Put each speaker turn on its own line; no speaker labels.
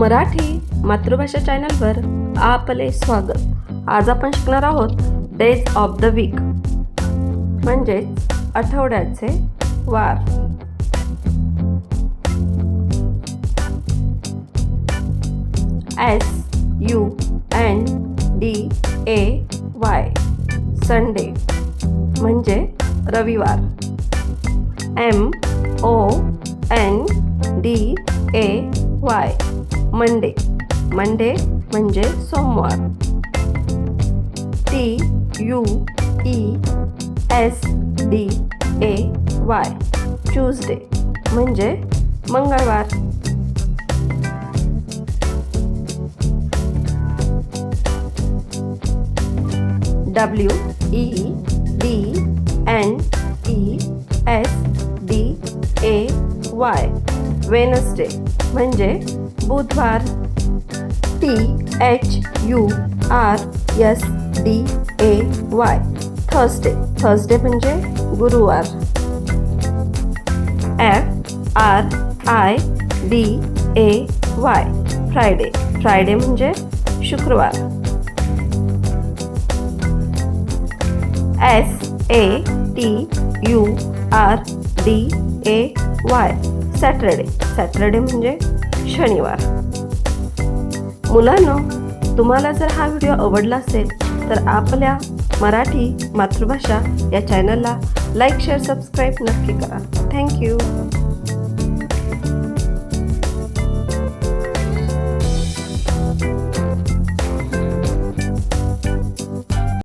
मराठी मातृभाषा चॅनलवर आपले स्वागत. आज आपण शिकणार आहोत डेज ऑफ द वीक म्हणजेच आठवड्याचे वार. S U N D A Y Sunday म्हणजे रविवार. M O N D A Y Monday Monday म्हणजे सोमवार. T U E S D A Y Tuesday म्हणजे मंगळवार. W E D N E S D A Y Wednesday म्हणजे बुधवार. T H U R S D A Y Thursday Thursday म्हणजे गुरुवार. F R I D A Y Friday Friday म्हणजे शुक्रवार. S A T U R D A Y Saturday. Saturday म्हणजे शनिवार. मुलांनो तुम्हाला जर हा व्हिडिओ आवडला असेल तर आपल्या मराठी मातृभाषा या चॅनलला लाईक शेअर सबस्क्राईब नक्की करा. थँक्यू